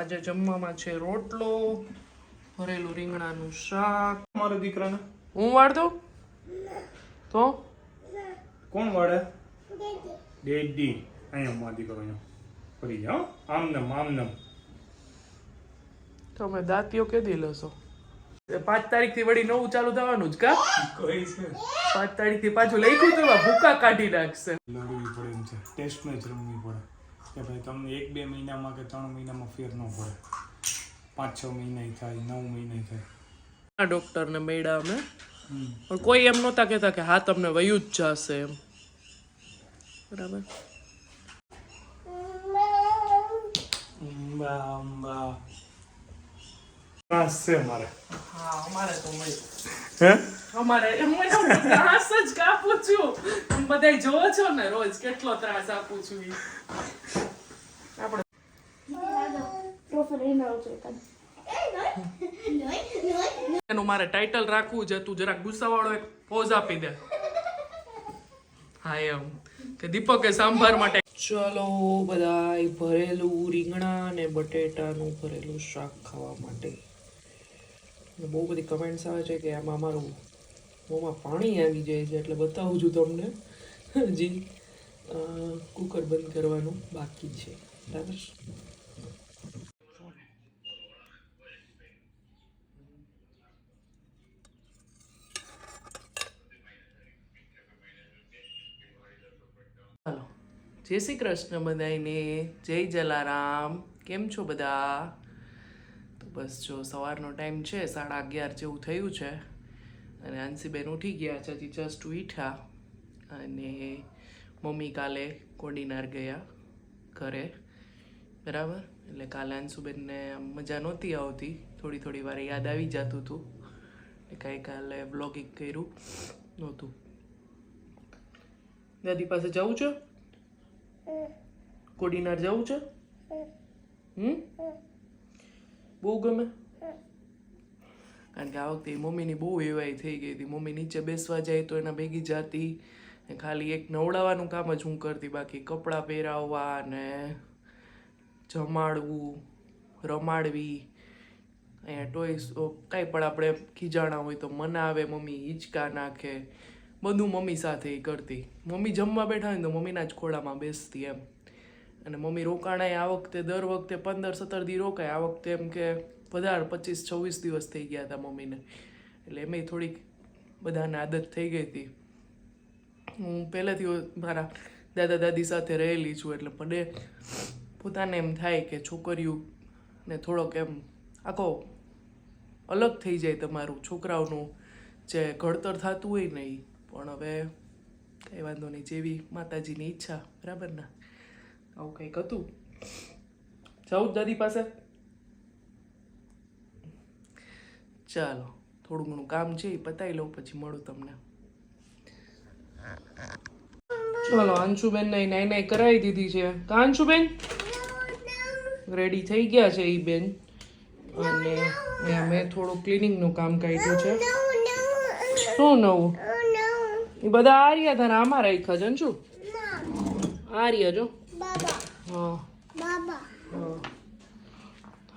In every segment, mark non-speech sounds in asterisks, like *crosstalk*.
આજે જમવામાં છે રોટલો ભરેલું રીંગણાનું શાક. મારા દીકરાને? હું વાળ દઉં તો? કોણ વાળે? ડેડી. અહીંયા મારા દીકરો અહીંયા ફરી જાઓ આમનમ આમનમ. આમ નમ તમે દાંતીઓ કેદી લેશો? પાંચ તારીખથી વળી નવું ચાલુ થવાનું જ કા? કઈ છે? પાંચ તારીખથી પાછું લખ્યું તો ભૂકા કાઢી નાખશે. ટેસ્ટ મેચ રમવી પડે. કે ભાઈ તમને એક બે મહિનામાં કે ત્રણ મહિનામાં ફેર ન પડે. પાંચ છ મહિના થાય નવ મહિના થાય. ડૉક્ટરને ને મેળા અમે. પણ કોઈ એમ નહોતા કહેતા કે હા તમને વયું જ જશે એમ. બરાબર? અંબા અંબા. ઘાસ મારે. હા અમારે તો મળ્યું. હે? અમારે હું એનો ત્રાસ જ કાપું છું. તમે બધાય જોવો છો ને, રોજ કેટલો ત્રાસ આપું છું. આપણે એનું મારે ટાઇટલ રાખવું છે તું જરાક ગુસ્સાવાળો એક પોઝ આપી દે. હા, એમ. કે દીપકે સાંભાર માટે ચલો, બધાય ભરેલું રીંગણા ને બટેટાનું ભરેલું શાક ખાવા માટે. બહુ બધી કમેન્ટ્સ આવે છે કે આમાં મારું મોંમાં પાણી આવી જાય છે, એટલે બતાવું છું તમને. હજી કુકર બંધ કરવાનું બાકી છે. બરાબર? ચાલો જય શ્રી કૃષ્ણ બધાને જય જલારામ. કેમ છો બધા? તો બસ જો સવારનો ટાઈમ છે, સાડા અગિયાર જેવું થયું છે. અને આંસીબેન ઉઠી ગયા છે. હજી જસ્ટ ઉઠ્યા અને મમ્મી કાલે કોડીનાર ગયા ઘરે. બરાબર? એટલે કાલે અંશુબેનને મજા નહોતી આવતી. થોડી થોડી વાર યાદ આવી જતું હતું એટલે કાંઈ કાલે બ્લોગિંગ કર્યું નહોતું. દાદી પાસે જવું છે? કોડીનાર જવું છે? હમ? બહુ ગમે? કારણ કે આ વખતે મમ્મીની બહુ એવાઈ થઈ ગઈ હતી. મમ્મી નીચે બેસવા જાય તો એના ભેગી જતી ખાલી એક નવડાવવાનું કામ જ હું કરતી, બાકી કપડાં પહેરાવવા ને જમાડવું, રમાડવી, અહીંયા ટોયસ કાંઈ પણ આપણે ખીજાણા હોય તો મનાવે મમ્મી, હિંચકા નાખે. બધું મમ્મી સાથે કરતી. મમ્મી જમવા બેઠા હોય તો મમ્મીના જ ખોળામાં બેસતી એમ. અને મમ્મી રોકાણાય આ વખતે, દર વખતે પંદર સત્તર દી રોકાય. આ વખતે એમ કે વધારે પચીસ, છવ્વીસ દિવસ થઈ ગયા હતા મમ્મીને. એટલે એમાંય થોડીક બધાને આદત થઈ ગઈ હતી. હું પહેલેથી મારા દાદા દાદી સાથે રહેલી છું, એટલે મને પોતાને એમ થાય કે છોકરીઓ ને થોડોક એમ આખો અલગ થઈ જાય તમારું. છોકરાઓનું જે ઘડતર થતું હોય ને પણ હવે કંઈ વાંધો નહીં, જેવી માતાજીની ઈચ્છા. બરાબર ને? આવું કંઈક હતું. જાઉં દાદી પાસે? ચાલો થોડું ઘણું કામ છે એ પતાવી લઉં પછી મળું તમને. ચલો અંશુબેન ને નાઈ નાઈ કરાવી દીધી છે. કા અંશુબેન રેડી થઈ ગયા છે એ બેન. અને મેં થોડું ક્લિનિંગનું કામ કાઢ્યું છે. શું નવું? એ બધા આર્યા હતા ને આમાં રાખ્યા છે અંશુ આર્યા જો. હા. હા.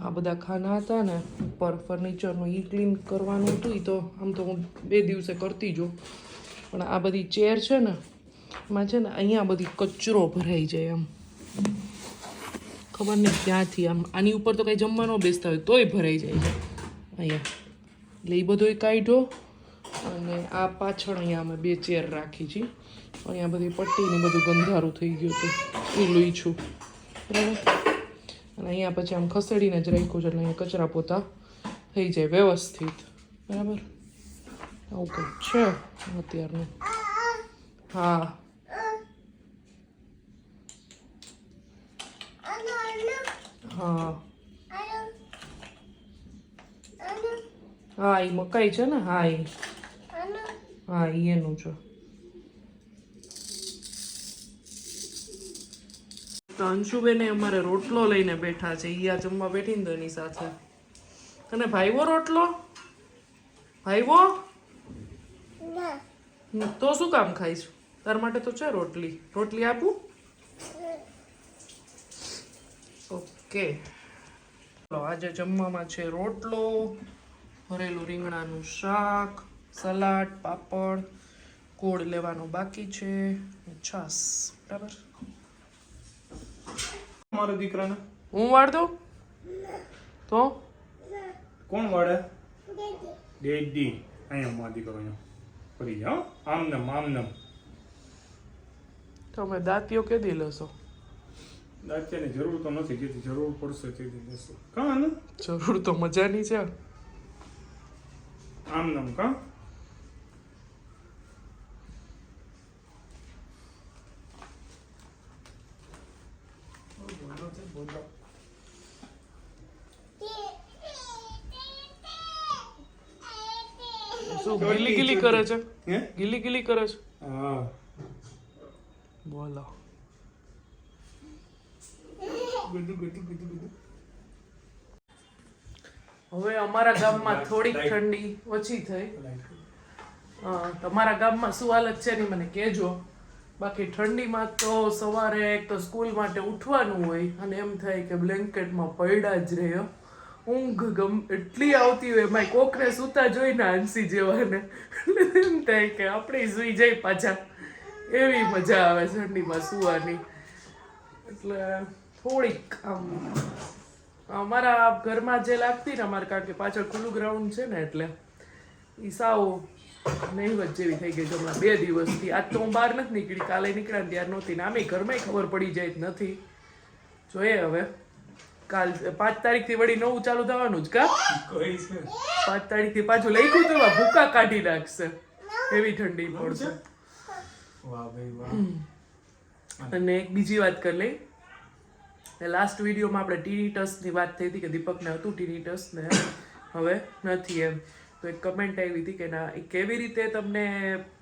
આ બધા ખાના હતા ને, ઉપર ફર્નિચરનું એ ક્લીન કરવાનું હતું એ તો, આમ તો હું બે દિવસે કરતી જો પણ આ બધી ચેર છે ને, એમાં છે ને અહીંયા બધી કચરો ભરાઈ જાય એમ ખબર નહીં ક્યાંથી આમ, આની ઉપર તો કંઈ જમવાનો બેસતા હોય, તોય ભરાઈ જાય છે. અહીંયા. એટલે એ બધોય કાઢ્યો અને આ પાછળ અહીંયા અમે બે ચેર રાખી છીએ અહીંયા બધી પટ્ટીને બધું ગંધારું થઈ ગયું હતું. એ લઈ છું. બરાબર? અને અહીંયા પછી આમ ખસેડીને જ રાખ્યું છે, એટલે અહીંયા કચરા પોતા થઈ જાય, વ્યવસ્થિત. બરાબર? આવું કંઈક છે અત્યારનું. હા. હા. હા એ મકાઈ છે ને? હા એ હા એનું છે. તો અંશુબેને અમારે રોટલો લઈને બેઠા છે. ઈયા જમવા બેઠી ને એની સાથે. તને ભાઈવો રોટલો? ભાઈવો? તો શું કામ ખાઈશ? તાર માટે તો છે રોટલી. રોટલી આપું? ઓકે. આજે જમવામાં છે રોટલો ભરેલું રીંગણાનું શાક સલાડ પાપડ કોળ લેવાનો બાકી છે. છાસ. બરાબર? મારા દીકરાને? હું વાળ દઉં તો? કોણ વાળે? ડેડી. અહીંયા મારા દીકરો અહીંયા ફરી જાઓ આમ નમ આમ નમ તમે દાંતીઓ કેદી લેશો? દાંતિયાની જરૂર તો નથી જેથી જરૂર પડશે તેથી લેશો. કાં ને જરૂર તો મજાની છે. આમ નમ કાં શું ગીલી ગીલી કરે છે? હે? ગીલી ગીલી કરે છે? હા. બોલો. હવે અમારા ગામમાં થોડીક ઠંડી ઓછી થઈ. તમારા ગામમાં શું હાલત છે ને મને કહેજો. બાકી ઠંડીમાં તો સવારે એક તો સ્કૂલ માટે ઉઠવાનું હોય અને એમ થાય કે બ્લેન્કેટમાં પડ્યા જ રહ્યો ઊંઘ ગમ એટલી આવતી હોય એમાં કોકને સૂતા જોઈને હાંસી જેવાને. એમ થાય કે આપણે સૂઈ જઈ પાછા. એવી મજા આવે ઠંડીમાં સુવાની. એટલે થોડીક આમ, અમારા ઘરમાં જે લાગતી ને અમારા, કારણ કે પાછળ ખુલ્લું ગ્રાઉન્ડ છે ને એટલે એ સાવ નહીવત જેવી થઈ ગઈ હમણાં બે દિવસથી. આજ તો હું બહાર નથી નીકળી, કાલે નીકળ્યા ત્યાર નહોતી ને આમે ઘરમાં ખબર પડી જાય નથી. જોઈએ હવે. કાલ પાંચ તારીખથી વળી નવું ચાલુ થવાનું જ કા? કઈ છે? પાંચ તારીખથી પાછું લખ્યું તો ભૂકા કાઢી નાખશે. એવી ઠંડી પડશે વાહ ભાઈ વાહ. અને એક બીજી વાત કરી લઈ. લાસ્ટ વિડીયોમાં આપણે ટીનીટસની વાત થઈ હતી કે દીપકને હતું ટીનીટસ ને હવે નથી એમ. તો એક કમેન્ટ આવી હતી કે ના એ કેવી રીતે તમને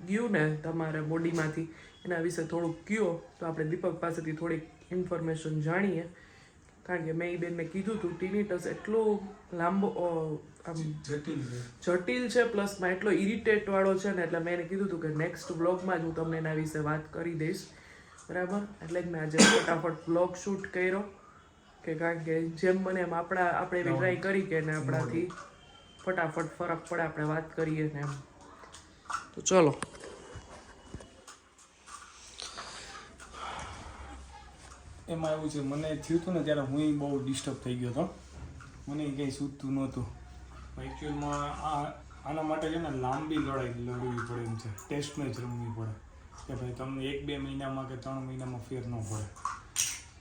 ગયું ને તમારા બોડીમાંથી એના વિશે થોડુંક કયો. તો આપણે દીપક પાસેથી થોડીક ઇન્ફોર્મેશન જાણીએ. કારણ કે મેં એ બેનને કીધું હતું ટીનીટસ એટલું લાંબો આમ જટિલ છે. પ્લસમાં એટલો ઇરિટેટ વાળો છે ને એટલે મેં એને કીધું હતું કે નેક્સ્ટ બ્લોગમાં જ હું તમને એના વિશે વાત કરી દઈશ. બરાબર? એટલે જ મેં આજે ફટાફટ બ્લોગ શૂટ કર્યો. કે કારણ કે જેમ બને એમ આપણા આપણે એવી ટ્રાય કરી કે ને આપણાથી ફટાફટ ફરક પડે આપણે વાત કરીએ ને એમ. તો ચલો. એમાં એવું છે મને થયું હતું ને ત્યારે હું બહુ ડિસ્ટર્બ થઈ ગયો હતો. મને કંઈ સૂચતું નહોતું. એકચ્યુઅલમાં આ આના માટે છે ને લાંબી લડાઈ લડવી પડે એમ છે. ટેસ્ટ મેચ રમવી પડે. કે ભાઈ તમને એક બે મહિનામાં કે ત્રણ મહિનામાં ફેર ન પડે.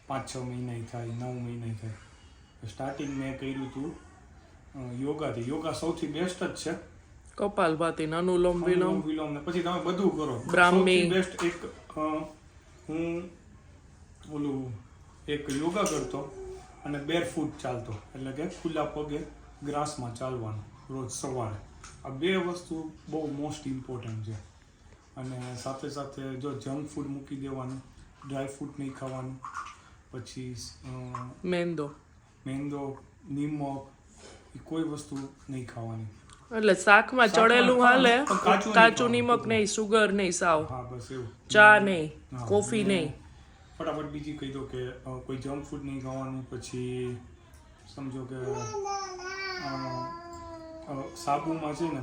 પાંચ છ મહિના થાય નવ મહિના થાય. સ્ટાર્ટિંગ મેં કર્યું હતું યોગાથી. યોગા સૌથી બેસ્ટ જ છે. કપાલભાતી અનુલોમ વિલોમ વિલોમ ને પછી તમે બધું કરો. બ્રાહ્મી. બેસ્ટ એક હું ઓલું એક યોગા કરતો અને બેર ફૂટ ચાલતો. એટલે કે ખુલ્લા પગે ગ્રાસમાં ચાલવાનું રોજ સવારે. આ બે વસ્તુ બહુ મોસ્ટ ઇમ્પોર્ટન્ટ છે. અને સાથે સાથે જો જંક ફૂડ મૂકી દેવાનું ડ્રાય ફ્રૂટ નહીં ખાવાનું પછી મેંદો. મેંદો નિમક એ કોઈ વસ્તુ નહીં ખાવાની. એટલે શાકમાં ચડેલું હાલે કાચું નિમક. નહીં સુગર નહીં સાવ. હા બસ એવું. ચા નહીં કોફી નહીં. ફટાફટ બીજી કહી દો કે કોઈ જંક ફૂડ નહીં ખાવાનું પછી સમજો કે સાબુમાં છે ને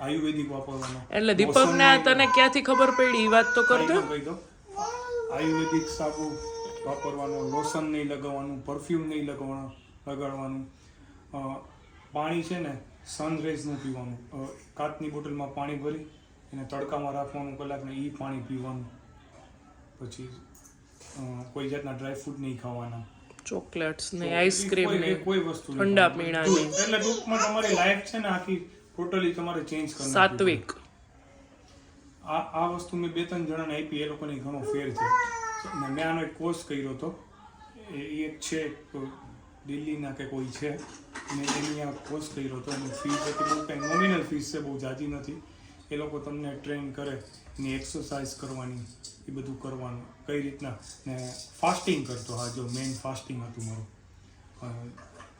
આયુર્વેદિક વાપરવાનો. એટલે દીપકને તને ક્યાંથી ખબર પડી? એ વાત તો કરજો કહી દો. આયુર્વેદિક સાબુ વાપરવાનો લોશન નહીં લગાવવાનું પરફ્યુમ નહીં લગાવવાનું લગાડવાનું. પાણી છે ને સનરાઈઝનું પીવાનું. કાચની બોટલમાં પાણી ભરી એને તડકામાં રાખવાનું કલાકને એ પાણી પીવાનું. પછી કોઈ જાતના ડ્રાય ફ્રૂટ નહીં ખાવાના. ચોકલેટ્સ ને આઈસ્ક્રીમ ને કોઈ વસ્તુ ઠંડા પીણા ને એટલે ટૂંકમાં તમારી લાઈફ છે ને આખી ટોટલી તમારે ચેન્જ કરી સાત્વિક. આ આ વસ્તુ મેં બે ત્રણ જણાને આપી એ લોકોને ઘણો ફેર છે. ને મેં આનો એક કોર્સ કર્યો હતો. એ એક છે દિલ્હીના કે કોઈ છે. મેં એની આ કોર્સ કર્યો હતો. એની ફીસ હતી. બહુ કંઈ નોમિનલ ફીસ છે બહુ જાજી નથી. એ લોકો તમને ટ્રેન કરે એની એક્સરસાઇઝ કરવાની એ બધું કરવાનું. કઈ રીતના? ને ફાસ્ટિંગ કરતો. હા જો મેઇન ફાસ્ટિંગ હતું મારું.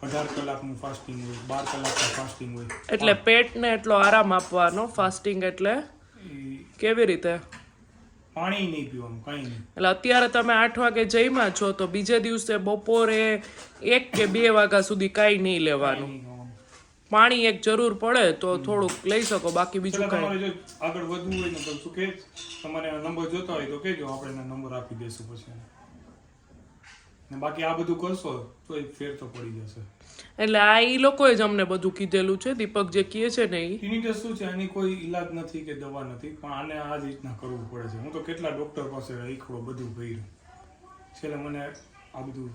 અઢાર કલાકનું ફાસ્ટિંગ હોય બાર કલાકનું ફાસ્ટિંગ હોય. એટલે પેટને એટલો આરામ આપવાનો ફાસ્ટિંગ એટલે? કેવી રીતે? પાણી નહીં પીવાનું કાંઈ નહીં. એટલે અત્યારે તમે આઠ વાગે જઈમાં છો તો બીજે દિવસે બપોરે એક કે બે વાગ્યા સુધી કાંઈ નહીં લેવાનું. પાણી એક જરૂર પડે તો થોડુંક લઈ શકો બાકી બીજું કાંઈ. આગળ વધવું હોય ને તો કે તમારે નંબર જોતો હોય તો કહેજો આપણે નંબર આપી દઈશું પછી ને બાકી આ બધું કરશો તો ફેર તો પડી જશે. એટલે આ એ લોકોએ જ અમને બધું કીધેલું છે દીપક જે કહે છે ને એ શું છે એની કોઈ ઈલાજ નથી કે દવા નથી પણ આને આ રીતના કરવું પડે છે. હું તો કેટલા ડોક્ટર પાસે રાખડો બધું કર્યું. છેલ્લે મને આ બધું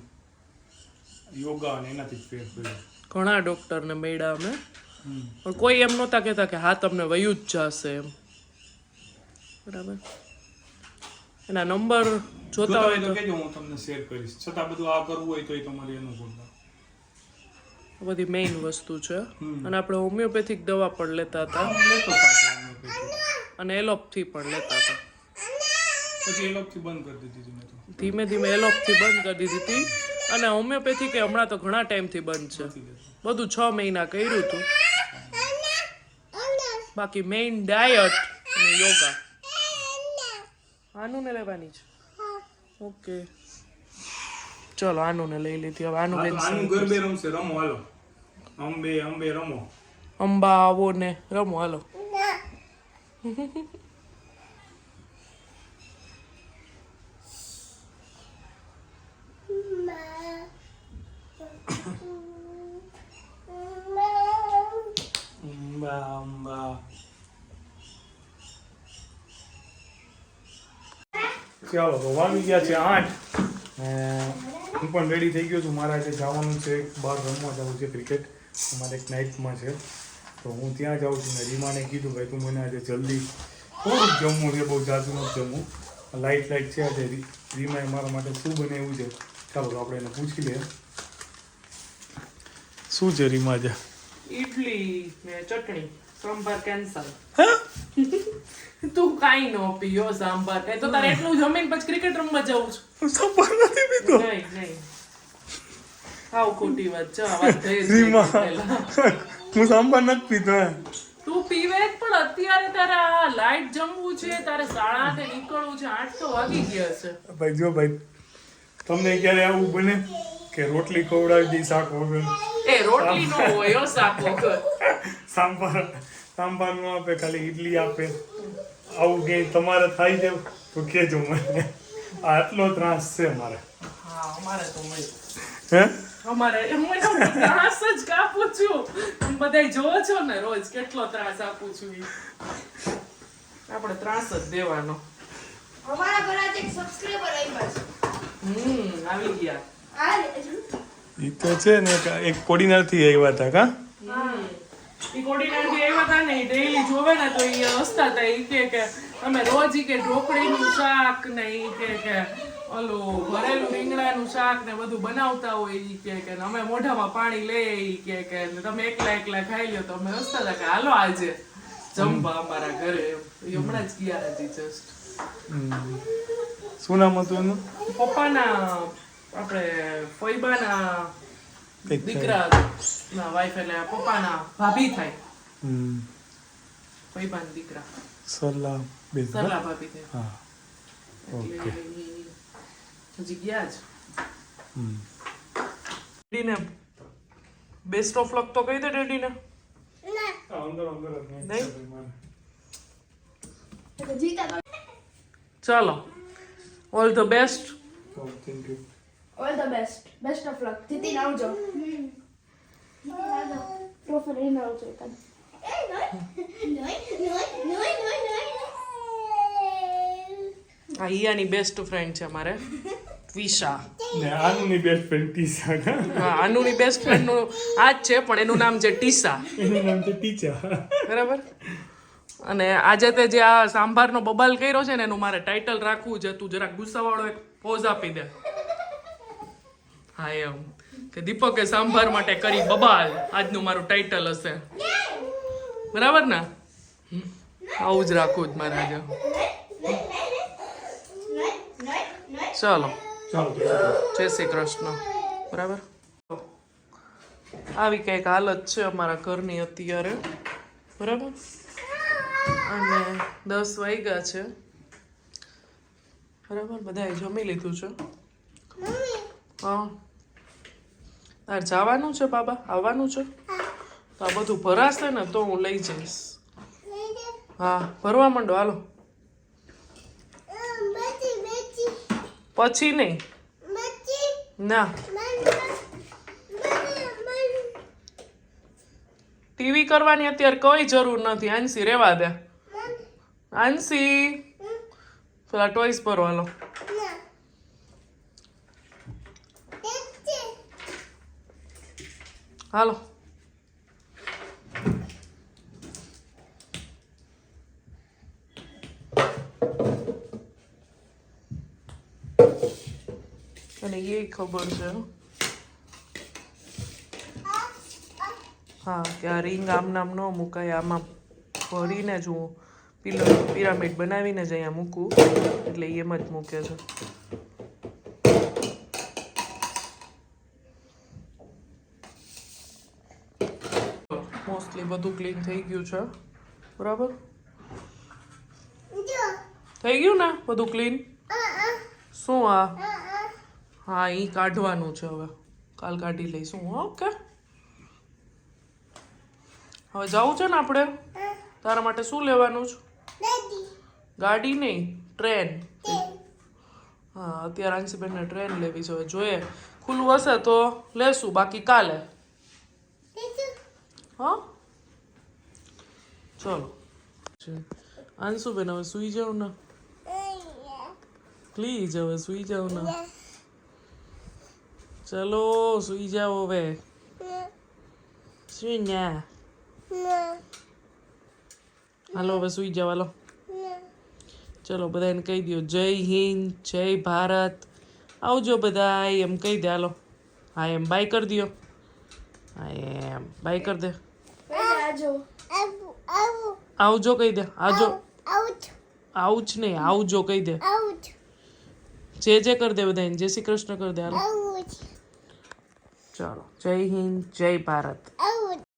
યોગા અને એનાથી જ ફેર પડ્યો. ઘણા ડૉક્ટરને મળ્યા અમે. પણ કોઈ એમ નહોતા કહેતા કે હા તમને વયું જ જશે એમ. બરાબર. એના નંબર જોતા હોય તો કેજો હું તમને શેર કરીશ. છતાં બધું આ કરવું હોય તો એ તમારી અનુકૂળતા. બધી મેઇન વસ્તુ છે. અને આપણે હોમિયોપેથિક દવા પણ લેતા હતા. અને એલોપથી પણ લેતા હતા. પછી એલોપથી બંધ કરી દીધી ધીમે ધીમે એલોપથી બંધ કરી દીધી હતી. અને હોમિયોપેથી કે હમણાં તો ઘણા ટાઈમથી બંધ છે. બધું છ મહિના કર્યું હતું બાકી મેઇન ડાયટ અને યોગા આનું ને લેવાની છે. ઓકે. ચલો આનું ને લઈ લીધી. હવે આનું બેન આનું ગરબે રમશે. રમો હાલો. અંબે અંબે રમો. અંબા આવો ને રમો હાલો *laughs* *laughs* અંબા અંબા ચાલો તો વાગી ગયા છે આઠ. હું પણ રેડી થઈ ગયો છું. મારે આજે જવાનું છે બહાર રમવા જવું છે ક્રિકેટ અમારે એક નાઇટમાં છે. તો હું ત્યાં જાઉં છું ને રીમાને કીધું ભાઈ તું મને આજે જલ્દી થોડુંક જમવું છે બહુ જાજુ નથી જમવું. લાઇટ લાઇટ છે આજે. રીમાએ મારા માટે શું બને એવું છે? ચાલો આપણે એને પૂછી લઈએ. શું છે રીમા આજે? ઇડલી ને ચટણી. સંભાર કેન્સલ. *laughs* તું કાઈ નો પીયો સાંભાર એ તો તારે એટલું જમીન પછી ક્રિકેટ રમવા જવું છું. સંભાર નથી પીતો. નહીં નહીં. આવ ખોટી વાત છે વાત થઈ રીમા. હું સાંભાર નથી પીતો તું પીવે જ પણ અત્યારે તારે આ લાઈટ જમવું છે તારે શાળાએ નીકળવું છે આઠ તો વાગી ગયા છે. ભાઈ જો ભાઈ તમને ક્યારે આવું બને કે રોટલી ખવડાવી દી શાક વગર? એ રોટલી નો હોય શાક વગર. *laughs* સાંભાર સાંભાર નો આપે ખાલી ઈડલી આપે. આવું કે તમારે થાય છે? તો કેજો મને. આટલો ત્રાસ છે મારે હા અમારે તો હે? અમારે હું ત્રાસ જ કાપું છું. તમે બધાય જોવો છો ને રોજ કેટલો ત્રાસ આપું છું. આપણે ત્રાસ જ દેવાનો. અમારા ઘરે એક સબસ્ક્રાઇબર આવ્યા છે. હમ આવી ગયા. આ તો છે ને એક કોડીનારથી આવ્યા હતા કા? હમ. ઈ કોડીનારથી આવ્યા ને ડેઈલી જોવે ને તો એ હસતા હતા કે કે અમે રોજ કે ઢોકળીનું શાક ને એ કે કે ઓલું ભરેલું રીંગણાનું શાક ને બધું બનાવતા હોય એ કે કે અમે મોઢામાં પાણી લઈએ એ કે કે તમે એકલા એકલા ખાઈ લો તો અમે હસતા હતા કે હાલો આજે જમવા અમારા ઘરે. એ હમણાં જ ગયા હતી જસ્ટ શું નામ હતું એનું? પપ્પાના આપણે ફોઈબાના દીકરા ના વાઈફ એટલે પપ્પાના ભાભી થાય. હમ. ફોઈબાના દીકરા. સલાહ બેન સરલા ભાભી થાય હા. ઓકે. હજી ગયા જ. હમ. ડેડીને બેસ્ટ ઓફ લક તો કહી દે ડેડીને. અંદર અંદર નહીં? તો જીતા તો ચાલો. All the best thank you all the best best of luck જીતીને આવજો. પ્રોફેસર લઈને આવજો આ બેસ્ટ ફ્રેન્ડ છે મારે વિશા. ને આનું બેસ્ટ ફ્રેન્ડ ટીસા હા આનુની બેસ્ટ ફ્રેન્ડનું આ જ છે પણ એનું નામ છે ટીસા. એનું નામ છે ટીચા. બરાબર? અને આજે તે જે આ સાંભારનો બબાલ કર્યો છે ને એનું મારે ટાઇટલ રાખવું છે તું જરાક ગુસ્સાવાળો એક પોઝ આપી દે. હા એમ. કે દીપકે સાંભાર માટે કરી બબાલ. આજનું મારું ટાઇટલ હશે. બરાબર ને? આવું જ રાખો જ મારા ચાલો ચાલો. જય શ્રી કૃષ્ણ. બરાબર? આવી કંઈક હાલત છે અમારા ઘરની અત્યારે. બરાબર? અને દસ વાગ્યા છે. બરાબર? બધાએ જમી લીધું છે. હા. તાર જવાનું છે બાબા? આવવાનું છે? આ બધું ભરાશે ને તો હું લઈ જઈશ. હા, ભરવા માંડો, હાલો. પછી નહીં. ના. ટીવી કરવાની અત્યારે કોઈ જરૂર નથી. આંસી રેવા દે. આંસી પેલા ટોઈસ ભરો, હાલો. હાલો. અને એ ખબર છે. હા કે આ રિંગ આમ નામ ન મુકાય આમાં ભરીને જ હું પિલો પિરામિડ બનાવીને જ અહીંયા મૂકું એટલે એમ જ મૂકે છે. મોસ્ટલી બધું ક્લીન થઈ ગયું છે. બરાબર? થઈ ગયું ને બધું ક્લીન? શું આ? હા એ કાઢવાનું છે હવે. કાલ કાઢી લઈશું ઓકે. હવે જવું છે ને આપણે? તારા માટે શું લેવાનું છે? ગાડી નહીં, ટ્રેન. હા, અત્યારે આંશીબેનને ટ્રેન લેવી છે. હવે જોઈએ. ખુલ્લું હશે તો લેશું, બાકી કાલે. હા? ચલો. આંશુબેન હવે સુઈ જાઉં ને. પ્લીઝ હવે સુઈ જાવ ને ચલો સુઈ જાઓ હવે સુઈ ન્યા હાલો હવે સુઈ જાવ હાલો ચલો બધાને કહી દો જય હિન્દ જય ભારત આવજો બધા એમ કહી દે હાલો હા એમ બાય કરી દો હા એમ બાય કરી દે આજો આવજો કહી દે આવજો આવું જ નહીં આવજો કહી દે જે જે કરી દે બધાને જય શ્રી કૃષ્ણ કરી દે. હાલો. ચાલો. જય હિન્દ જય ભારત.